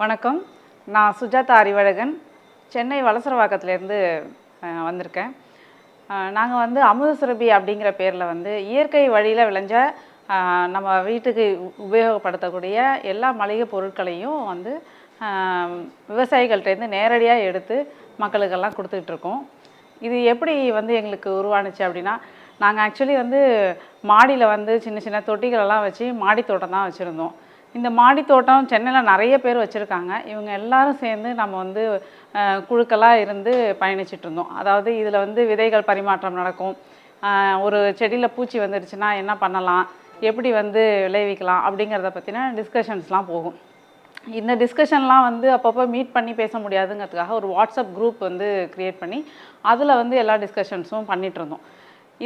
வணக்கம். நான் சுஜாதா அறிவழகன் சென்னை வலசரவாக்கத்துலேருந்து வந்திருக்கேன். நாங்கள் வந்து அமுதசுரபி அப்படிங்கிற பேரில் வந்து இயற்கை வழியில் விளைஞ்ச நம்ம வீட்டுக்கு உபயோகப்படுத்தக்கூடிய எல்லா மளிகை பொருட்களையும் வந்து விவசாயிகள்கிட்டேருந்து நேரடியாக எடுத்து மக்களுக்கெல்லாம் கொடுத்துட்ருக்கோம் இது எப்படி வந்து எங்களுக்கு உருவானுச்சு அப்படின்னா நாங்கள் ஆக்சுவலி வந்து மாடியில் வந்து சின்ன சின்ன தொட்டிகளெல்லாம் வச்சு மாடி தோட்டம் தான் வச்சுருந்தோம். இந்த மாடி தோட்டம் சென்னையில் நிறைய பேர் வச்சுருக்காங்க. இவங்க எல்லாரும் சேர்ந்து நம்ம வந்து குழுக்களாக இருந்து பயணிச்சுட்டு இருந்தோம். அதாவது இதில் வந்து விதைகள் பரிமாற்றம் நடக்கும். ஒரு செடியில் பூச்சி வந்துடுச்சுன்னா என்ன பண்ணலாம்? எப்படி வந்து விளைவிக்கலாம்? அப்படிங்கிறத பற்றின டிஸ்கஷன்ஸ்லாம் போகும். இந்த டிஸ்கஷன்லாம் வந்து அப்பப்போ மீட் பண்ணி பேச முடியாதுங்கிறதுக்காக ஒரு வாட்ஸ்அப் குரூப் வந்து க்ரியேட் பண்ணி அதில் வந்து எல்லா டிஸ்கஷன்ஸும் பண்ணிட்டு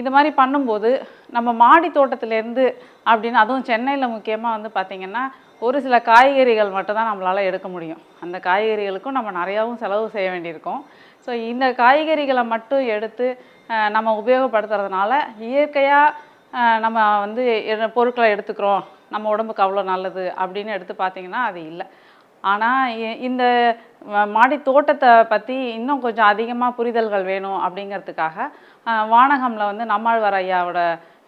இது மாதிரி பண்ணும்போது நம்ம மாடி தோட்டத்துலேருந்து அப்படின்னு அதுவும் சென்னையில் முக்கியமாக வந்து பார்த்திங்கன்னா ஒரு சில காய்கறிகள் மட்டும்தான் நம்மளால் எடுக்க முடியும். அந்த காய்கறிகளுக்கும் நம்ம நிறையாவும் செலவு செய்ய வேண்டியிருக்கும். ஸோ இந்த காய்கறிகளை மட்டும் எடுத்து நம்ம உபயோகப்படுத்துறதுனால இயற்கையாக நம்ம வந்து பொருட்களை எடுத்துக்கிறோம். நம்ம உடம்புக்கு அவ்வளோ நல்லது அப்படின்னு எடுத்து பார்த்திங்கன்னா அது இல்லை. ஆனால் இந்த மாடி தோட்டத்தை பற்றி இன்னும் கொஞ்சம் அதிகமாக புரிதல்கள் வேணும் அப்படிங்கிறதுக்காக வானகமில் வந்து நம்மாழ்வார் ஐயாவோட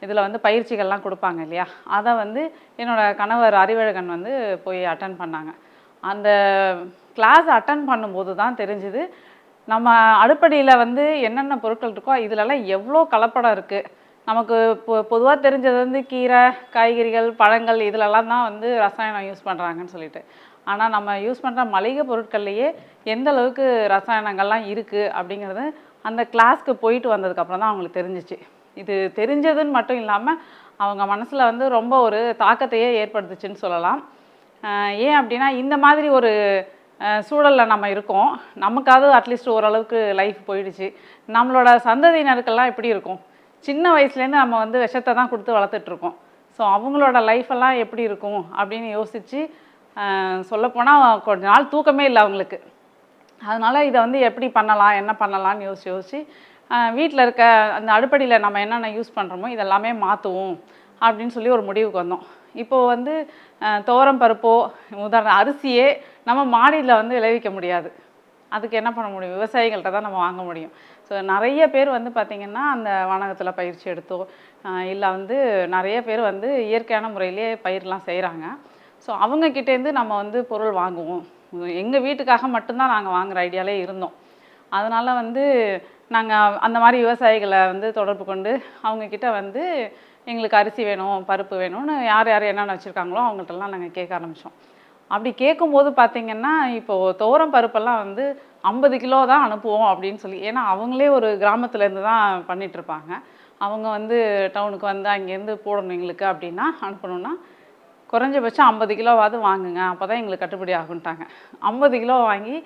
இதில் வந்து பயிற்சிகள்லாம் கொடுப்பாங்க இல்லையா? அதை வந்து என்னோடய கணவர் அறிவழகன் வந்து போய் அட்டன் பண்ணாங்க. அந்த கிளாஸ் அட்டன் பண்ணும்போது தான் தெரிஞ்சுது நம்ம அடுப்படியில் வந்து என்னென்ன பொருட்கள் இருக்கோ இதுலலாம் எவ்வளோ கலப்படம் இருக்குது நமக்கு பொ பொதுவாக தெரிஞ்சது வந்து கீரை காய்கறிகள் பழங்கள் இதிலெல்லாம் தான் வந்து ரசாயனம் யூஸ் பண்ணுறாங்கன்னு சொல்லிட்டு. ஆனால் நம்ம யூஸ் பண்ணுற மளிகை பொருட்கள்லையே எந்த அளவுக்கு ரசாயனங்கள்லாம் இருக்குது அப்படிங்கிறது அந்த கிளாஸ்க்கு போயிட்டு வந்ததுக்கப்புறம் தான் அவங்களுக்கு தெரிஞ்சிச்சு. இது தெரிஞ்சதுன்னு மட்டும் இல்லாமல் அவங்க மனசில் வந்து ரொம்ப ஒரு தாக்கத்தையே ஏற்படுத்துச்சுன்னு சொல்லலாம். ஏன் அப்படின்னா இந்த மாதிரி ஒரு சூழலில் நம்ம இருக்கோம். நமக்காவது அட்லீஸ்ட் ஓரளவுக்கு லைஃப் போயிடுச்சு. நம்மளோட சந்ததியினருக்கெல்லாம் எப்படி இருக்கும்? சின்ன வயசுலேருந்து நம்ம வந்து விஷத்தை தான் கொடுத்து வளர்த்துட்ருக்கோம் ஸோ அவங்களோட லைஃபெல்லாம் எப்படி இருக்கும் அப்படின்னு யோசித்து சொல்லப்போனால் கொஞ்ச நாள் தூக்கமே இல்லை அவங்களுக்கு. அதனால் இதை வந்து எப்படி பண்ணலாம் என்ன பண்ணலாம்னு யோசிச்சு யோசிச்சு வீட்டில் இருக்க அந்த அடுப்படியில் நம்ம என்னென்ன யூஸ் பண்ணுறோமோ இதெல்லாமே மாற்றுவோம் அப்படின்னு சொல்லி ஒரு முடிவுக்கு வந்தோம். இப்போது வந்து தோரம் துவரம் பருப்போ உதாரண அரிசியே நம்ம மாடியில் வந்து விளைவிக்க முடியாது. அதுக்கு என்ன பண்ண முடியும்? விவசாயிகள்கிட்ட தான் நம்ம வாங்க முடியும். ஸோ நிறைய பேர் வந்து பார்த்திங்கன்னா அந்த வானகத்தில் பயிற்சி எடுத்தோ இல்லை வந்து நிறைய பேர் வந்து இயற்கையான முறையிலே பயிரெலாம் செய்கிறாங்க ஸோ அவங்கக்கிட்டேருந்து நம்ம வந்து பொருள் வாங்குவோம். எங்கள் வீட்டுக்காக மட்டும்தான் நாங்கள் வாங்குகிற ஐடியாலே இருந்தோம். அதனால் வந்து நாங்கள் அந்த மாதிரி விவசாயிகளை வந்து தொடர்பு கொண்டு அவங்கக்கிட்ட வந்து எங்களுக்கு அரிசி வேணும் பருப்பு வேணும்னு யார் யார் என்னென்ன வச்சுருக்காங்களோ அவங்கள்ட்டலாம் நாங்கள் கேட்க ஆரம்பித்தோம் அப்படி கேட்கும்போது பார்த்திங்கன்னா இப்போது துவரம் பருப்பெல்லாம் வந்து ஐம்பது கிலோ தான் அனுப்புவோம் அப்படின்னு சொல்லி ஏன்னா அவங்களே ஒரு கிராமத்துலேருந்து தான் பண்ணிகிட்ருப்பாங்க அவங்க வந்து டவுனுக்கு வந்து அங்கேருந்து போடணும் எங்களுக்கு அப்படின்னா அனுப்பணுன்னா குறைஞ்சபட்சம் ஐம்பது கிலோவாவது வாங்குங்க. அப்போ தான் எங்களுக்கு கட்டுப்படி ஆகுன்ட்டாங்க ஐம்பது கிலோ வாங்கி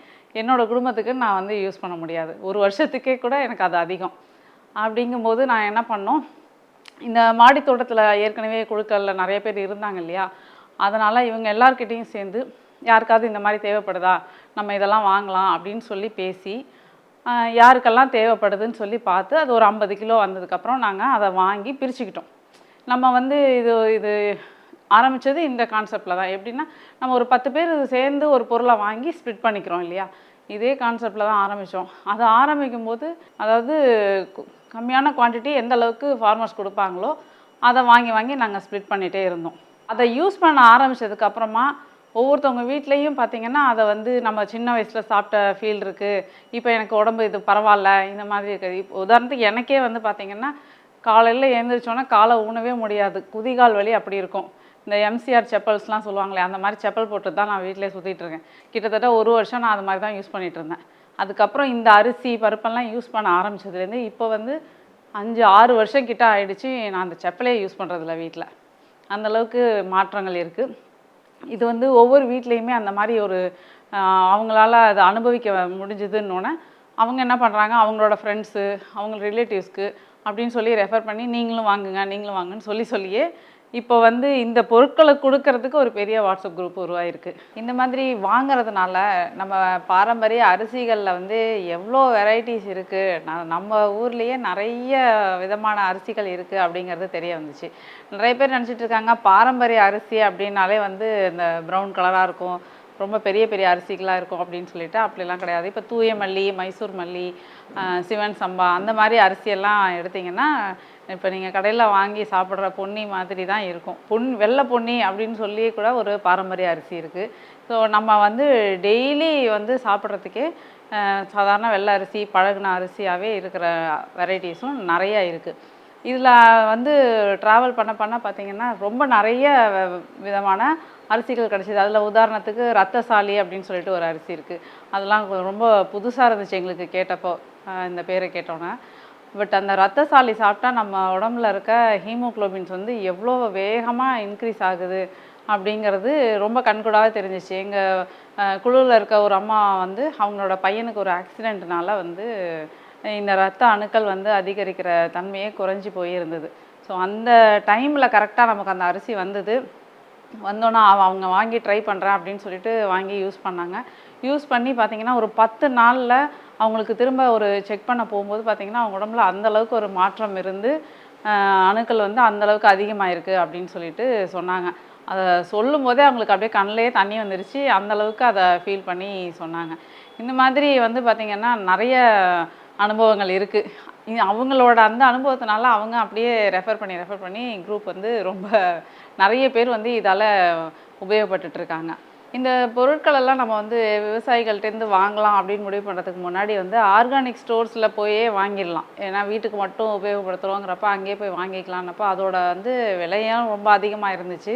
என்னோட குடும்பத்துக்கு நான் வந்து யூஸ் பண்ண முடியாது. ஒரு வருஷத்துக்கே கூட எனக்கு அது அதிகம். அப்படிங்கும்போது நான் என்ன பண்ணோம்? இந்த மாடி தோட்டத்தில் ஏற்கனவே குழுக்களில் நிறைய பேர் இருந்தாங்க இல்லையா? அதனால் இவங்க எல்லார்கிட்டேயும் சேர்ந்து யாருக்காவது இந்த மாதிரி தேவைப்படுதா? நம்ம இதெல்லாம் வாங்கலாம் அப்படின்னு சொல்லி பேசி யாருக்கெல்லாம் தேவைப்படுதுன்னு சொல்லி பார்த்து அது ஒரு ஐம்பது கிலோ வந்ததுக்கப்புறம் நாங்கள் அதை வாங்கி பிரிச்சுக்கிட்டோம். நம்ம வந்து இது இது ஆரம்பித்தது இந்த கான்செப்டில் தான். எப்படின்னா நம்ம ஒரு பத்து பேர் சேர்ந்து ஒரு பொருளை வாங்கி ஸ்ப்ளிட் பண்ணிக்கிறோம் இல்லையா? இதே கான்செப்டில் தான் ஆரம்பித்தோம் அது ஆரம்பிக்கும் போது அதாவது கு- கம்மியான குவான்டிட்டி எந்த அளவுக்கு ஃபார்மர்ஸ் கொடுப்பாங்களோ அதை வாங்கி வாங்கி நாங்கள் ஸ்ப்ளிட் பண்ணிகிட்டே இருந்தோம். அதை யூஸ் பண்ண ஆரம்பித்ததுக்கப்புறமா ஒவ்வொருத்தவங்க வீட்லேயும் பார்த்தீங்கன்னா அதை வந்து நம்ம சின்ன வயசில் சாப்பிட்ட ஃபீல் இருக்குது இப்போ எனக்கு உடம்பு இது பரவாயில்ல இந்த மாதிரி இருக்குது. இப்போ உதாரணத்துக்கு எனக்கே வந்து பார்த்திங்கன்னா காலையில் எழுந்திரிச்சோன்னா காலை ஊனவே முடியாது. குதிகால் வலி அப்படி இருக்கும். இந்த எம்சிஆர் செப்பல்ஸ்லாம் சொல்லுவாங்களே அந்த மாதிரி செப்பல் போட்டு தான் நான் வீட்டிலே சுற்றிட்டு இருக்கேன். கிட்டத்தட்ட ஒரு வருஷம் நான் அது மாதிரி தான் யூஸ் பண்ணிகிட்டு இருந்தேன். அதுக்கப்புறம் இந்த அரிசி பருப்பெல்லாம் யூஸ் பண்ண ஆரம்பிச்சதுலேருந்து இப்போ வந்து அஞ்சு ஆறு வருஷம் கிட்ட ஆயிடுச்சு நான் அந்த செப்பலே யூஸ் பண்ணுறதில்ல வீட்டில் அந்தளவுக்கு மாற்றங்கள் இருக்குது இது வந்து ஒவ்வொரு வீட்லேயுமே அந்த மாதிரி ஒரு அவங்களால அதை அனுபவிக்க முடிஞ்சதுன்னொன்னே அவங்க என்ன பண்ணுறாங்க அவங்களோட ஃப்ரெண்ட்ஸு அவங்க ரிலேட்டிவ்ஸ்க்கு அப்படின்னு சொல்லி ரெஃபர் பண்ணி நீங்களும் வாங்குங்க நீங்களும் வாங்குன்னு சொல்லி சொல்லியே இப்போ வந்து இந்த பொருட்களை கொடுக்கறதுக்கு ஒரு பெரிய வாட்ஸ்அப் குரூப் உருவாயிருக்கு. இந்த மாதிரி வாங்குறதுனால நம்ம பாரம்பரிய அரிசிகளில் வந்து எவ்வளோ வெரைட்டிஸ் இருக்குது நான் நம்ம ஊர்லேயே நிறைய விதமான அரிசிகள் இருக்குது அப்படிங்கிறது தெரிய வந்துச்சு. நிறைய பேர் நினச்சிட்டு இருக்காங்க பாரம்பரிய அரிசி அப்படின்னாலே வந்து இந்த ப்ரௌன் கலராக இருக்கும் ரொம்ப பெரிய பெரிய அரிசிகளாக இருக்கும் அப்படின்னு சொல்லிட்டு அப்படிலாம் கிடையாது. இப்போ தூய மல்லி மைசூர் மல்லி சிவன் சம்பா அந்த மாதிரி அரிசியெல்லாம் எடுத்தீங்கன்னா இப்போ நீங்கள் கடையில் வாங்கி சாப்பிட்ற பொன்னி மாதிரி தான் இருக்கும். பொன் வெள்ளை பொன்னி அப்படின்னு சொல்லி கூட ஒரு பாரம்பரிய அரிசி இருக்குது ஸோ நம்ம வந்து டெய்லி வந்து சாப்பிட்றதுக்கே சாதாரண வெள்ளை அரிசி பழகுன அரிசியாகவே இருக்கிற வெரைட்டிஸும் நிறையா இருக்குது இதில் வந்து ட்ராவல் பண்ண பண்ண பார்த்திங்கன்னா ரொம்ப நிறைய விதமான அரிசிகள் கிடச்சிது. அதில் உதாரணத்துக்கு ரத்தசாலி அப்படின்னு சொல்லிட்டு ஒரு அரிசி இருக்குது அதெல்லாம் ரொம்ப புதுசாக இருந்துச்சு எங்களுக்கு கேட்டப்போ இந்த பேரை கேட்டோன்னே பட் அந்த ரத்தசாலி சாப்பிட்டா நம்ம உடம்புல இருக்க ஹீமோகுளோபின்ஸ் வந்து எவ்வளோ வேகமாக இன்க்ரீஸ் ஆகுது அப்படிங்கிறது ரொம்ப கண்கூடாக தெரிஞ்சிச்சு. எங்கள் குழுவில் இருக்க ஒரு அம்மா வந்து அவங்களோட பையனுக்கு ஒரு ஆக்சிடெண்ட்னால வந்து இந்த ரத்த அணுக்கள் வந்து அதிகரிக்கிற தன்மையே குறைஞ்சி போயிருந்தது. ஸோ அந்த டைமில் கரெக்டாக நமக்கு அந்த அரிசி வந்தது. வந்தோன்னா அவ- அவங்க வாங்கி ட்ரை பண்ணுறேன் அப்படின்னு சொல்லிட்டு வாங்கி யூஸ் பண்ணாங்க. யூஸ் பண்ணி பார்த்தீங்கன்னா ஒரு பத்து நாளில் அவங்களுக்கு திரும்ப ஒரு செக் பண்ண போகும்போது பார்த்தீங்கன்னா அவங்க உடம்புல அந்த அளவுக்கு ஒரு மாற்றம் இருந்து அணுக்கள் வந்து அந்த அளவுக்கு அதிகமாயிருக்கு அப்படின்னு சொல்லிட்டு சொன்னாங்க. அதை சொல்லும் போதே அவங்களுக்கு அப்படியே கண்ணிலேயே தண்ணி வந்துருச்சு. அந்தளவுக்கு அதை ஃபீல் பண்ணி சொன்னாங்க. இந்த மாதிரி வந்து பார்த்திங்கன்னா நிறைய அனுபவங்கள் இருக்குது அவங்களோட அந்த அனுபவத்தினால அவங்க அப்படியே ரெஃபர் பண்ணி ரெஃபர் பண்ணி குரூப் வந்து ரொம்ப நிறைய பேர் வந்து இதால் உபயோகப்பட்டுட்ருக்காங்க இந்த பொருட்கள் எல்லாம் நம்ம வந்து விவசாயிகள்கிட்டேருந்து வாங்கலாம் அப்படின்னு முடிவு பண்ணுறதுக்கு முன்னாடி வந்து ஆர்கானிக் ஸ்டோர்ஸில் போயே வாங்கிடலாம். ஏன்னா வீட்டுக்கு மட்டும் உபயோகப்படுத்துகிறோங்கிறப்ப அங்கேயே போய் வாங்கிக்கலாம்னப்போ அதோட வந்து விலையும் ரொம்ப அதிகமாக இருந்துச்சு.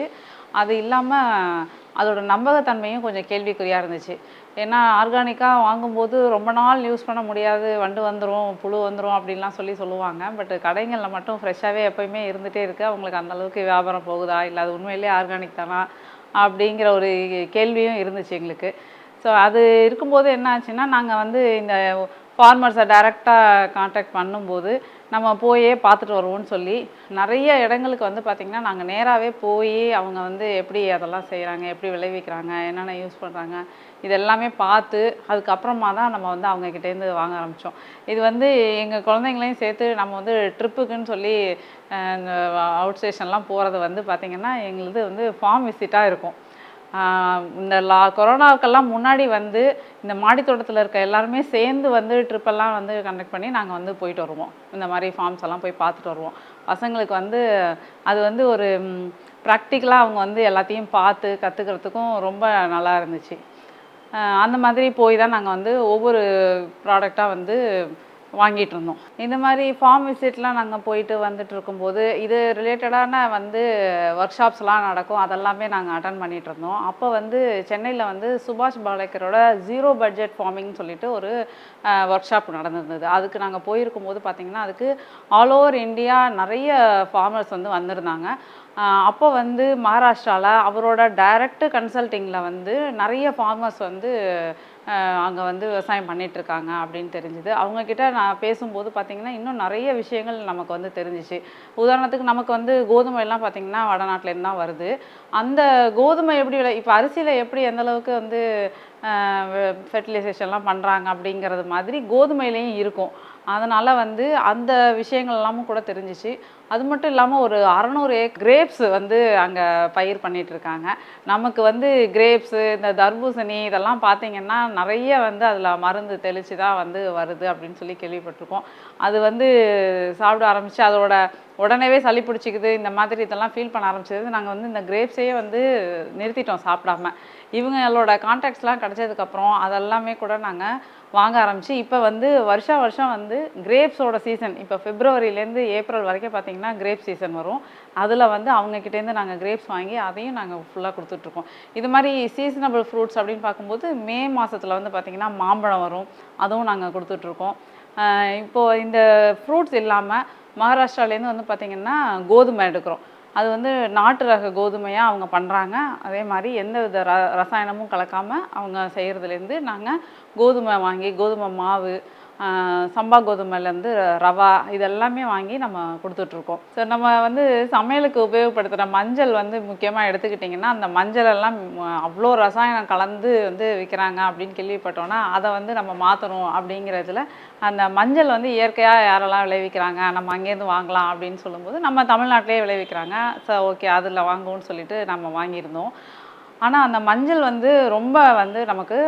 அது இல்லாமல் அதோட நம்பகத்தன்மையும் கொஞ்சம் கேள்விக்குறியாக இருந்துச்சு. ஏன்னா ஆர்கானிக்காக வாங்கும்போது ரொம்ப நாள் யூஸ் பண்ண முடியாது. வண்டு வந்துடும் புழு வந்துடும் அப்படின்லாம் சொல்லி சொல்லுவாங்க. பட் கடைகளில் மட்டும் ஃப்ரெஷ்ஷாகவே எப்போயுமே இருந்துகிட்டே இருக்குது அவங்களுக்கு அந்தளவுக்கு வியாபாரம் போகுதா? இல்லை அது உண்மையிலேயே ஆர்கானிக் தானா? அப்படிங்கிற ஒரு கேள்வியும் இருந்துச்சு எங்களுக்கு. ஸோ அது இருக்கும்போது என்ன ஆச்சுன்னா நாங்கள் வந்து இந்த ஃபார்மர்ஸை டைரெக்டாக காண்டாக்ட் பண்ணும்போது நம்ம போயே பார்த்துட்டு வருவோம்னு சொல்லி நிறைய இடங்களுக்கு வந்து பார்த்திங்கன்னா நாங்கள் நேராகவே போய் அவங்க வந்து எப்படி அதெல்லாம் செய்கிறாங்க எப்படி விளைவிக்கிறாங்க என்னென்ன யூஸ் பண்ணுறாங்க இது எல்லாமே பார்த்து அதுக்கப்புறமா தான் நம்ம வந்து அவங்க கிட்டேருந்து வாங்க ஆரம்பித்தோம் இது வந்து எங்கள் குழந்தைங்களையும் சேர்த்து நம்ம வந்து ட்ரிப்புக்குன்னு சொல்லி இந்த அவுட் ஸ்டேஷன்லாம் போகிறது வந்து பார்த்திங்கன்னா எங்களுது வந்து ஃபார்ம் விசிட்டாக இருக்கும். இந்த லா கொரோனாவுக்கெல்லாம் முன்னாடி வந்து இந்த மாடித்தோட்டத்தில் இருக்க எல்லாருமே சேர்ந்து வந்து ட்ரிப்பெல்லாம் வந்து கண்டக்ட் பண்ணி நாங்கள் வந்து போயிட்டு வருவோம். இந்த மாதிரி ஃபார்ம்ஸ் எல்லாம் போய் பார்த்துட்டு வருவோம். பசங்களுக்கு வந்து அது வந்து ஒரு ப்ராக்டிக்கலாக அவங்க வந்து எல்லாத்தையும் பார்த்து கற்றுக்கிறதுக்கும் ரொம்ப நல்லா இருந்துச்சு. அந்த மாதிரி போய் தான் நாங்கள் வந்து ஒவ்வொரு ப்ராடக்டாக வந்து வாங்கிட்டு இருந்தோம் இந்த மாதிரி ஃபார்ம் விசிட்லாம் நாங்கள் போயிட்டு வந்துட்டு இருக்கும்போது இது ரிலேட்டடான வந்து ஒர்க் ஷாப்ஸ்லாம் நடக்கும். அதெல்லாமே நாங்கள் அட்டன் பண்ணிட்டு இருந்தோம் அப்போ வந்து சென்னையில் வந்து சுபாஷ் பாலேக்கரோட ஜீரோ பட்ஜெட் ஃபார்மிங் சொல்லிட்டு ஒரு ஒர்க் ஷாப் நடந்திருந்தது. அதுக்கு நாங்கள் போயிருக்கும்போது பார்த்திங்கன்னா அதுக்கு ஆல் ஓவர் இந்தியா நிறைய ஃபார்மர்ஸ் வந்து வந்திருந்தாங்க. அப்போ வந்து மகாராஷ்டிராவில் அவரோட டைரக்ட் கன்சல்ட்டிங்கில் வந்து நிறைய ஃபார்மர்ஸ் வந்து அங்கே வந்து விவசாயம் பண்ணிகிட்ருக்காங்க அப்படின்னு தெரிஞ்சுது. அவங்கக்கிட்ட நான் பேசும்போது பார்த்தீங்கன்னா இன்னும் நிறைய விஷயங்கள் நமக்கு வந்து தெரிஞ்சிச்சு. உதாரணத்துக்கு நமக்கு வந்து கோதுமை எல்லாம் பார்த்தீங்கன்னா வடநாட்டிலேருந்து தான் வருது. அந்த கோதுமை எப்படி விளை இப்போ அரிசியில் எப்படி எந்த அளவுக்கு வந்து ஃபெர்டிலைசேஷன்லாம் பண்ணுறாங்க அப்படிங்கிறது மாதிரி கோதுமையிலையும் இருக்கும். அதனால் வந்து அந்த விஷயங்கள் எல்லாமும் கூட தெரிஞ்சிச்சு. அது மட்டும் இல்லாமல் ஒரு அறநூறு ஏக் கிரேப்ஸ் வந்து அங்கே பயிர் பண்ணிகிட்ருக்காங்க நமக்கு வந்து கிரேப்ஸு இந்த தர்பூசணி இதெல்லாம் பார்த்திங்கன்னா நிறைய வந்து அதில் மருந்து தெளித்து தான் வந்து வருது அப்படின்னு சொல்லி கேள்விப்பட்டிருக்கோம். அது வந்து சாப்பிட ஆரம்பித்து அதோட உடனேவே சளி பிடிச்சிக்குது இந்த மாதிரி இதெல்லாம் ஃபீல் பண்ண ஆரம்பிச்சது. நாங்கள் வந்து இந்த கிரேப்ஸையே வந்து நிறுத்திட்டோம் சாப்பிடாம. இவங்களோட கான்டாக்ட்ஸ்லாம் கிடச்சதுக்கப்புறம் அதெல்லாமே கூட நாங்கள் வாங்க ஆரம்பித்து இப்போ வந்து வருஷா வருஷம் வந்து கிரேப்ஸோட சீசன் இப்போ ஃபிப்ரவரியிலேருந்து ஏப்ரல் வரைக்கும் பார்த்தீங்கன்னா கிரேப் சீசன் வரும். அதில் வந்து அவங்கக்கிட்டேருந்து நாங்கள் கிரேப்ஸ் வாங்கி அதையும் நாங்கள் ஃபுல்லாக கொடுத்துட்ருக்கோம். இது மாதிரி சீசனபிள் ஃப்ரூட்ஸ் அப்படின்னு பார்க்கும்போது மே மாதத்தில் வந்து பார்த்திங்கன்னா மாம்பழம் வரும். அதுவும் நாங்கள் கொடுத்துட்ருக்கோம். இப்போது இந்த ஃப்ரூட்ஸ் இல்லாமல் மகாராஷ்டிராலேருந்து வந்து பார்த்திங்கன்னா கோதுமை எடுக்கிறோம். அது வந்து நாட்டு ரக கோதுமையாக அவங்க பண்ணுறாங்க அதே மாதிரி எந்த வித ர ரசாயனமும் கலக்காமல் அவங்க செய்கிறதுலேருந்து நாங்கள் கோதுமை வாங்கி கோதுமை மாவு சம்பா கோதுமையிலேருந்து ரவா இதெல்லாமே வாங்கி நம்ம கொடுத்துட்ருக்கோம். ஸோ நம்ம வந்து சமையலுக்கு உபயோகப்படுத்துகிற மஞ்சள் வந்து முக்கியமாக எடுத்துக்கிட்டிங்கன்னா அந்த மஞ்சள் எல்லாம் அவ்வளோ ரசாயனம் கலந்து வந்து விற்கிறாங்க அப்படின்னு கேள்விப்பட்டோன்னா அதை வந்து நம்ம மாற்றணும் அப்படிங்கிறதுல அந்த மஞ்சள் வந்து இயற்கையாக யாரெல்லாம் விளைவிக்கிறாங்க நம்ம அங்கேருந்து வாங்கலாம் அப்படின்னு சொல்லும்போது நம்ம தமிழ்நாட்டிலே விளைவிக்கிறாங்க. ஸோ ஓகே அதில் வாங்குவோம்னு சொல்லிட்டு நம்ம வாங்கியிருந்தோம். ஆனால் அந்த மஞ்சள் வந்து ரொம்ப வந்து நமக்கு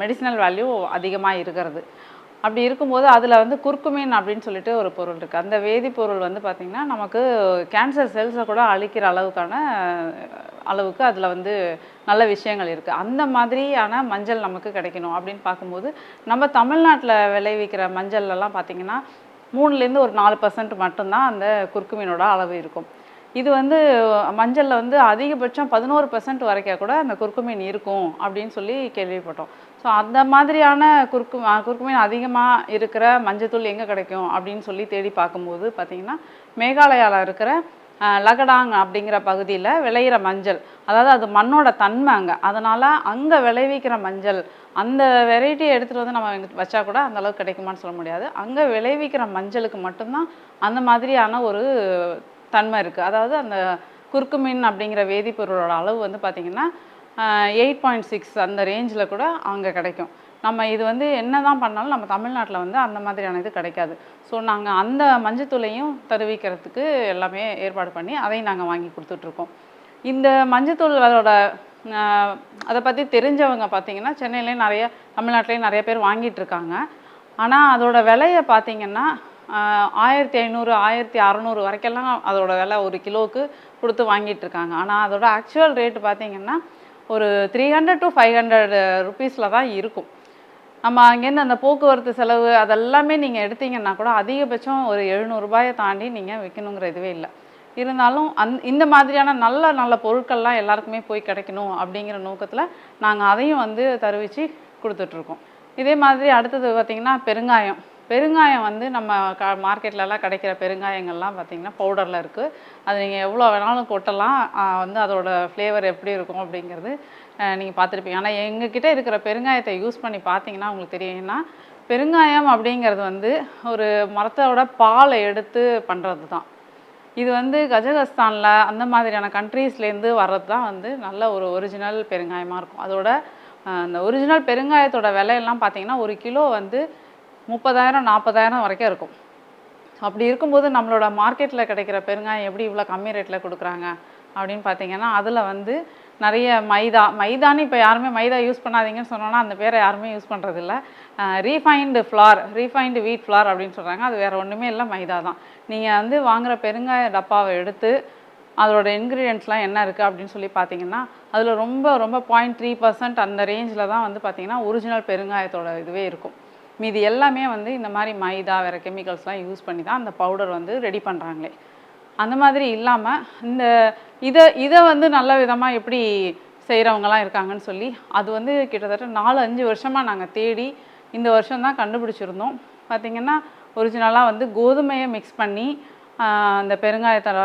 மெடிசினல் வேல்யூ அதிகமாக இருக்கிறது. அப்படி இருக்கும்போது அதில் வந்து குர்குமின் அப்படின்னு சொல்லிட்டு ஒரு பொருள் இருக்குது அந்த வேதிப்பொருள் வந்து பார்த்திங்கன்னா நமக்கு கேன்சர் செல்ஸை கூட அழிக்கிற அளவுக்கான அளவுக்கு அதில் வந்து நல்ல விஷயங்கள் இருக்குது அந்த மாதிரியான மஞ்சள் நமக்கு கிடைக்கணும் அப்படின்னு பார்க்கும்போது நம்ம தமிழ்நாட்டில் விளைவிக்கிற மஞ்சள்லாம் பார்த்திங்கன்னா மூணுலேருந்து ஒரு நாலு பர்சன்ட் மட்டும்தான் அந்த குர்குமினோட அளவு இருக்கும். இது வந்து மஞ்சளில் வந்து அதிகபட்சம் பதினோரு பர்சன்ட் வரைக்கும் கூட அந்த குர்குமின் இருக்கும் அப்படின்னு சொல்லி கேள்விப்பட்டோம். ஸோ அந்த மாதிரியான குறுக்கு குறுக்கு மீன் அதிகமாக இருக்கிற மஞ்சத்தூள் எங்கே கிடைக்கும் அப்படின்னு சொல்லி தேடி பார்க்கும்போது பார்த்திங்கன்னா மேகாலயாவில் இருக்கிற லகடாங் அப்படிங்கிற பகுதியில் விளையிற மஞ்சள் அதாவது அது மண்ணோட தன்மை அங்கே. அதனால் அங்கே விளைவிக்கிற மஞ்சள் அந்த வெரைட்டியை எடுத்துகிட்டு வந்து நம்ம வச்சா கூட அந்த அளவுக்கு கிடைக்குமான்னு சொல்ல முடியாது. அங்கே விளைவிக்கிற மஞ்சளுக்கு மட்டும்தான் அந்த மாதிரியான ஒரு தன்மை இருக்குது அதாவது அந்த குர்குமின் அப்படிங்கிற வேதிப்பொருளோட அளவு வந்து பார்த்திங்கன்னா எயிட் பாயிண்ட் சிக்ஸ் அந்த ரேஞ்சில் கூட அங்கே கிடைக்கும். நம்ம இது வந்து என்ன தான் பண்ணாலும் நம்ம தமிழ்நாட்டில் வந்து அந்த மாதிரியான இது கிடைக்காது. ஸோ நாங்கள் அந்த மஞ்சத்தூளையும் தருவிக்கிறதுக்கு எல்லாமே ஏற்பாடு பண்ணி அதையும் நாங்கள் வாங்கி கொடுத்துட்ருக்கோம். இந்த மஞ்சத்தூள் அதோட அதை பற்றி தெரிஞ்சவங்க பார்த்தீங்கன்னா சென்னையிலேயும் நிறைய தமிழ்நாட்டிலையும் நிறைய பேர் வாங்கிட்டு இருக்காங்க ஆனால் அதோட விலையை பார்த்திங்கன்னா ஆயிரத்தி ஐநூறு ஆயிரத்தி அறநூறு வரைக்கெல்லாம் அதோட விலை ஒரு கிலோவுக்கு கொடுத்து வாங்கிட்டு இருக்காங்க ஆனால் அதோட ஆக்சுவல் ரேட்டு பார்த்திங்கன்னா ஒரு three hundred to five hundred ருபீஸில் தான் இருக்கும். நம்ம அங்கேருந்து அந்த போக்குவரத்து செலவு அதெல்லாமே நீங்கள் எடுத்தீங்கன்னா கூட அதிகபட்சம் ஒரு எழுநூறுபாயை தாண்டி நீங்கள் விற்கணுங்கிற இதுவே இல்லை. இருந்தாலும் அந் இந்த மாதிரியான நல்ல நல்ல பொருட்கள்லாம் எல்லாருக்குமே போய் கிடைக்கணும் அப்படிங்கிற நோக்கத்தில் நாங்கள் அதையும் வந்து தருவிச்சு கொடுத்துட்ருக்கோம் இதே மாதிரி அடுத்தது பார்த்திங்கன்னா பெருங்காயம். பெருங்காயம் வந்து நம்ம க மார்க்கெட்லலாம் கிடைக்கிற பெருங்காயங்கள்லாம் பார்த்திங்கன்னா பவுடரில் இருக்குது அது நீங்கள் எவ்வளோ வேணாலும் கொட்டலாம். வந்து அதோட ஃப்ளேவர் எப்படி இருக்கும் அப்படிங்கிறது நீங்கள் பார்த்துருப்பீங்க. ஆனால் எங்ககிட்ட இருக்கிற பெருங்காயத்தை யூஸ் பண்ணி பார்த்தீங்கன்னா உங்களுக்கு தெரியும்னா பெருங்காயம் அப்படிங்கிறது வந்து ஒரு மரத்தோட பாலை எடுத்து பண்ணுறது தான். இது வந்து கஜகஸ்தானில் அந்த மாதிரியான கண்ட்ரீஸ்லேருந்து வர்றது தான் வந்து நல்ல ஒரு ஒரிஜினல் பெருங்காயமாக இருக்கும். அதோட அந்த ஒரிஜினல் பெருங்காயத்தோட விலையெல்லாம் பார்த்தீங்கன்னா ஒரு கிலோ வந்து முப்பதாயிரம் நாற்பதாயிரம் வரைக்கும் இருக்கும். அப்படி இருக்கும்போது நம்மளோட மார்க்கெட்டில் கிடைக்கிற பெருங்காயம் எப்படி இவ்வளோ கம்மி ரேட்டில் கொடுக்குறாங்க அப்படின்னு பார்த்தீங்கன்னா அதில் வந்து நிறைய மைதா மைதான்னு இப்போ யாருமே மைதா யூஸ் பண்ணாதீங்கன்னு சொன்னோன்னா அந்த பேரை யாருமே யூஸ் பண்ணுறதில்ல refined flour refined wheat flour அப்படின்னு சொல்கிறாங்க அது வேறு ஒன்றுமே இல்லை மைதா தான். நீங்கள் வந்து வாங்குகிற பெருங்காய டப்பாவை எடுத்து அதோட இன்க்ரீடியன்ட்ஸ்லாம் என்ன இருக்குது அப்படின்னு சொல்லி பார்த்தீங்கன்னா அதில் ரொம்ப ரொம்ப பாயிண்ட் த்ரீ பர்சன்ட் அந்த ரேஞ்சில் தான் வந்து பார்த்திங்கன்னா ஒரிஜினல் பெருங்காயத்தோட இதுவே இருக்கும். மீதி எல்லாமே வந்து இந்த மாதிரி மைதா வேறு கெமிக்கல்ஸ்லாம் யூஸ் பண்ணி தான் அந்த பவுடர் வந்து ரெடி பண்ணுறாங்களே அந்த மாதிரி இல்லாமல் இந்த இதை இதை வந்து நல்ல விதமாக எப்படி செய்கிறவங்களாம் இருக்காங்கன்னு சொல்லி அது வந்து கிட்டத்தட்ட நாலு அஞ்சு வருஷமாக நாங்கள் தேடி இந்த வருஷம் தான் கண்டுபிடிச்சிருந்தோம். பார்த்திங்கன்னா ஒரிஜினலாக வந்து கோதுமையை மிக்ஸ் பண்ணி அந்த பெருங்காயத்தோட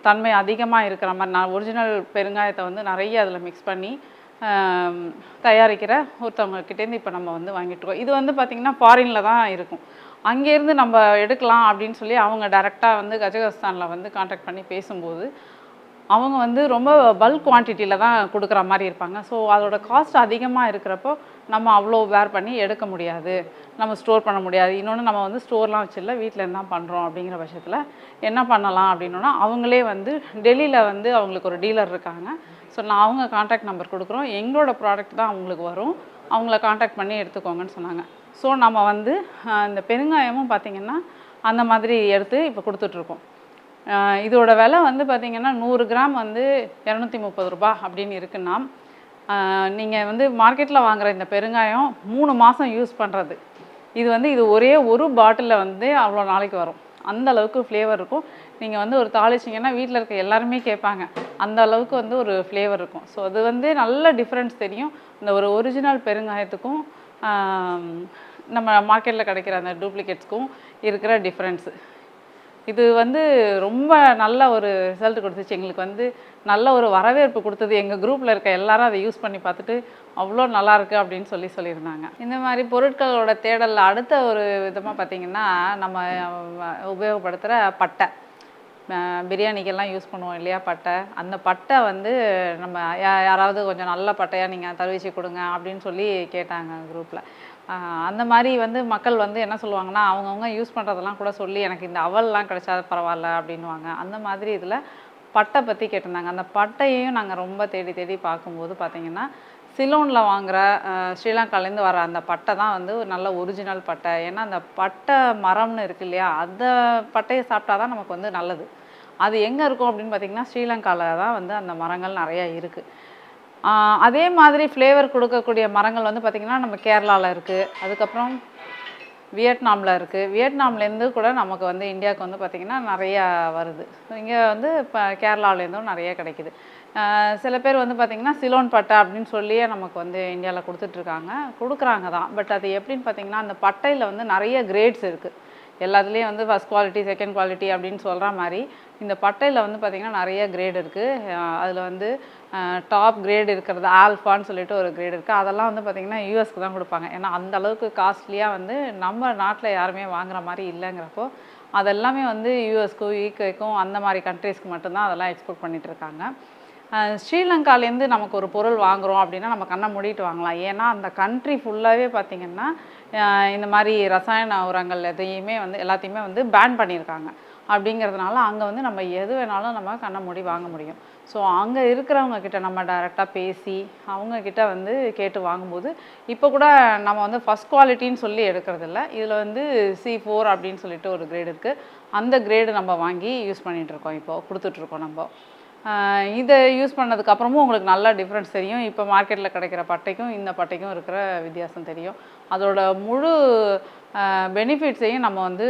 தன்மை அதிகமாக இருக்கிற மாதிரி நான் ஒரிஜினல் பெருங்காயத்தை வந்து நிறைய அதில் மிக்ஸ் பண்ணி தயாரிக்கிற ஒருத்தவங்கக்கிட்டேருந்து இப்போ நம்ம வந்து வாங்கிட்டுருக்கோம் இது வந்து பார்த்திங்கன்னா ஃபாரினில் தான் இருக்கும். அங்கேருந்து நம்ம எடுக்கலாம் அப்படின்னு சொல்லி அவங்க டைரெக்டாக வந்து கஜகஸ்தானில் வந்து காண்டாக்ட் பண்ணி பேசும்போது அவங்க வந்து ரொம்ப பல்க் குவான்டிட்டியில் தான் கொடுக்குற மாதிரி இருப்பாங்க. ஸோ அதோட காஸ்ட் அதிகமாக இருக்கிறப்போ நம்ம அவ்வளோ வேர் பண்ணி எடுக்க முடியாது. நம்ம ஸ்டோர் பண்ண முடியாது. இன்னொன்று நம்ம வந்து ஸ்டோர்லாம் வச்சிடல வீட்டில் இருந்தால் பண்ணுறோம் அப்படிங்கிற பட்சத்தில் என்ன பண்ணலாம் அப்படின்னா அவங்களே வந்து டெல்லியில் வந்து அவங்களுக்கு ஒரு டீலர் இருக்காங்க. ஸோ நான் அவங்க காண்டாக்ட் நம்பர் கொடுக்குறோம். எங்களோட ப்ராடக்ட் தான் அவங்களுக்கு வரும். அவங்கள காண்டாக்ட் பண்ணி எடுத்துக்கோங்கன்னு சொன்னாங்க. ஸோ நம்ம வந்து இந்த பெருங்காயமும் பார்த்திங்கன்னா அந்த மாதிரி எடுத்து இப்போ கொடுத்துட்ருக்கோம். இதோட விலை வந்து பார்த்திங்கன்னா நூறு கிராம் வந்து இரநூத்தி முப்பது ரூபாய் அப்படின்னு இருக்குன்னா நீங்கள் வந்து மார்க்கெட்டில் வாங்குகிற இந்த பெருங்காயம் மூணு மாதம் யூஸ் பண்ணுறது இது வந்து இது ஒரே ஒரு பாட்டிலில் வந்து அவ்வளோ நாளைக்கு வரும். அந்த அளவுக்கு ஃப்ளேவர் இருக்கும். நீங்கள் வந்து ஒரு தாளிச்சிங்கன்னா வீட்டில் இருக்க எல்லாருமே கேட்பாங்க. அந்த அளவுக்கு வந்து ஒரு ஃப்ளேவர் இருக்கும். ஸோ அது வந்து நல்ல டிஃப்ரென்ஸ் தெரியும். இந்த ஒரு ஒரிஜினல் பெருங்காயத்துக்கும் நம்ம மார்க்கெட்டில் கிடைக்கிற அந்த டூப்ளிகேட்ஸ்க்கும் இருக்கிற டிஃப்ரென்ஸு இது வந்து ரொம்ப நல்ல ஒரு ரிசல்ட் கொடுத்துச்சு. எங்களுக்கு வந்து நல்ல ஒரு வரவேற்பு கொடுத்தது. எங்கள் குரூப்பில் இருக்க எல்லாரும் அதை யூஸ் பண்ணி பார்த்துட்டு அவ்வளோ நல்லாயிருக்கு அப்படின்னு சொல்லி சொல்லியிருந்தாங்க. இந்த மாதிரி பொருட்களோட தேடலில் அடுத்த ஒரு விதமாக பார்த்தீங்கன்னா நம்ம உபயோகப்படுத்துகிற பட்டை. பிரியாணிக்கெல்லாம் யூஸ் பண்ணுவோம் இல்லையா பட்டை. அந்த பட்டை வந்து நம்ம யா- யாராவது கொஞ்சம் நல்ல பட்டையாக நீங்கள் தருவிச்சு கொடுங்க அப்படின்னு சொல்லி கேட்டாங்க குரூப்பில் அந்த மாதிரி வந்து மக்கள் வந்து என்ன சொல்லுவாங்கன்னா அவங்கவுங்க யூஸ் பண்ணுறதெல்லாம் கூட சொல்லி எனக்கு இந்த அவல்லாம் கிடைச்சா பரவாயில்ல அப்படின்வாங்க அந்த மாதிரி இதில் பட்டை பற்றி கேட்டிருந்தாங்க. அந்த பட்டையையும் நாங்கள் ரொம்ப தேடி தேடி பார்க்கும்போது பார்த்திங்கன்னா சிலோனில் வாங்குகிற ஸ்ரீலங்காலேருந்து வர அந்த பட்டை தான் வந்து ஒரு நல்ல ஒரிஜினல் பட்டை. ஏன்னா அந்த பட்டை மரம்னு இருக்கு இல்லையா அந்த பட்டையை சாப்பிட்டா தான் நமக்கு வந்து நல்லது. அது எங்கே இருக்கும் அப்படின்னு பார்த்தீங்கன்னா ஸ்ரீலங்காவில் தான் வந்து அந்த மரங்கள் நிறையா இருக்குது அதே மாதிரி ஃப்ளேவர் கொடுக்கக்கூடிய மரங்கள் வந்து பார்த்திங்கன்னா நம்ம கேரளாவில் இருக்குது அதுக்கப்புறம் வியட்நாமில் இருக்குது வியட்நாம்லேருந்து கூட நமக்கு வந்து இந்தியாவுக்கு வந்து பார்த்திங்கன்னா நிறையா வருது. இங்கே வந்து இப்போ கேரளாவிலேருந்தும் நிறைய கிடைக்குது. சில பேர் வந்து பார்த்திங்கன்னா சிலோன் பட்டை அப்படின்னு சொல்லியே நமக்கு வந்து இந்தியாவில் கொடுத்துட்ருக்காங்க கொடுக்குறாங்க தான். பட் அது எப்படின்னு பார்த்தீங்கன்னா அந்த பட்டையில் வந்து நிறைய கிரேட்ஸ் இருக்குது எல்லாத்துலேயும் வந்து ஃபஸ்ட் குவாலிட்டி செகண்ட் குவாலிட்டி அப்படின்னு சொல்கிற மாதிரி இந்த பட்டையில் வந்து பார்த்திங்கன்னா நிறைய கிரேட் இருக்குது அதில் வந்து டாப் கிரேட் இருக்கிறது ஆல்ஃபான்னு சொல்லிட்டு ஒரு கிரேட் இருக்குது அதெல்லாம் வந்து பார்த்திங்கன்னா யூஎஸ்க்கு தான் கொடுப்பாங்க. ஏன்னா அந்த அளவுக்கு காஸ்ட்லியாக வந்து நம்ம நாட்டில் யாருமே வாங்குற மாதிரி இல்லைங்கிறப்போ அதெல்லாமே வந்து யூஎஸ்க்கும் யூகேக்கும் அந்த மாதிரி கண்ட்ரீஸ்க்கு மட்டும்தான் அதெல்லாம் எக்ஸ்போர்ட் பண்ணிகிட்டு இருக்காங்க. ஸ்ரீலங்காலேருந்து நமக்கு ஒரு பொருள் வாங்குறோம் அப்படின்னா நம்ம கண்ணை மூடிட்டு வாங்கலாம். ஏன்னா அந்த கண்ட்ரி ஃபுல்லாகவே பார்த்திங்கன்னா இந்த மாதிரி ரசாயன உரங்கள் எதையுமே வந்து எல்லாத்தையுமே வந்து பேன் பண்ணியிருக்காங்க. அப்படிங்கிறதுனால அங்கே வந்து நம்ம எது வேணாலும் நம்ம கண்ணை மூடி வாங்க முடியும். ஸோ அங்கே இருக்கிறவங்க கிட்ட நம்ம டைரெக்டாக பேசி அவங்கக்கிட்ட வந்து கேட்டு வாங்கும்போது இப்போ கூட நம்ம வந்து ஃபஸ்ட் குவாலிட்டின்னு சொல்லி எடுக்கிறதில்ல இதில் வந்து சி ஃபோர் அப்படின்னு சொல்லிட்டு ஒரு கிரேடு இருக்குது அந்த கிரேடு நம்ம வாங்கி யூஸ் பண்ணிகிட்டு இருக்கோம் இப்போ கொடுத்துட்ருக்கோம் நம்ம. இதை யூஸ் பண்ணதுக்கு அப்புறமும் உங்களுக்கு நல்லா டிஃப்ரென்ஸ் தெரியும். இப்போ மார்க்கெட்டில் கிடைக்கிற பட்டைக்கும் இந்த பட்டைக்கும் இருக்கிற வித்தியாசம் தெரியும். அதோட முழு பெனிஃபிட்ஸையும் நம்ம வந்து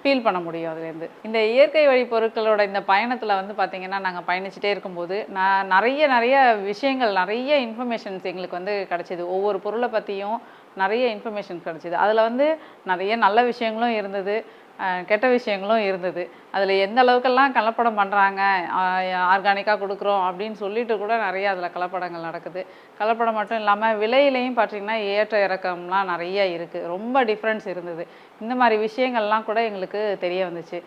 ஃபீல் பண்ண முடியும் அதுலேருந்து. இந்த இயற்கை வழி பொருட்களோட இந்த பயணத்தில் வந்து பார்த்திங்கன்னா நாங்கள் பயணிச்சுட்டே இருக்கும்போது நான் நிறைய நிறைய விஷயங்கள் நிறைய இன்ஃபர்மேஷன்ஸ் எங்களுக்கு வந்து கிடச்சிது. ஒவ்வொரு பொருளை பற்றியும் நிறைய இன்ஃபர்மேஷன் கிடச்சிது. அதில் வந்து நிறைய நல்ல விஷயங்களும் இருந்தது. கெட்ட விஷயங்களும் இருந்தது. அதில் எந்த அளவுக்கெல்லாம் கலப்படம் பண்ணுறாங்க ஆர்கானிக்காக கொடுக்குறோம் அப்படின்னு சொல்லிட்டு கூட நிறைய அதில் கலப்படங்கள் நடக்குது. கலப்படம் மட்டும் இல்லாமல் விலையிலையும் பார்த்தீங்கன்னா ஏற்ற இறக்கம்லாம் நிறைய இருக்குது ரொம்ப டிஃப்ரென்ஸ் இருந்தது. இந்த மாதிரி விஷயங்கள்லாம் கூட எங்களுக்கு தெரிய வந்துச்சு.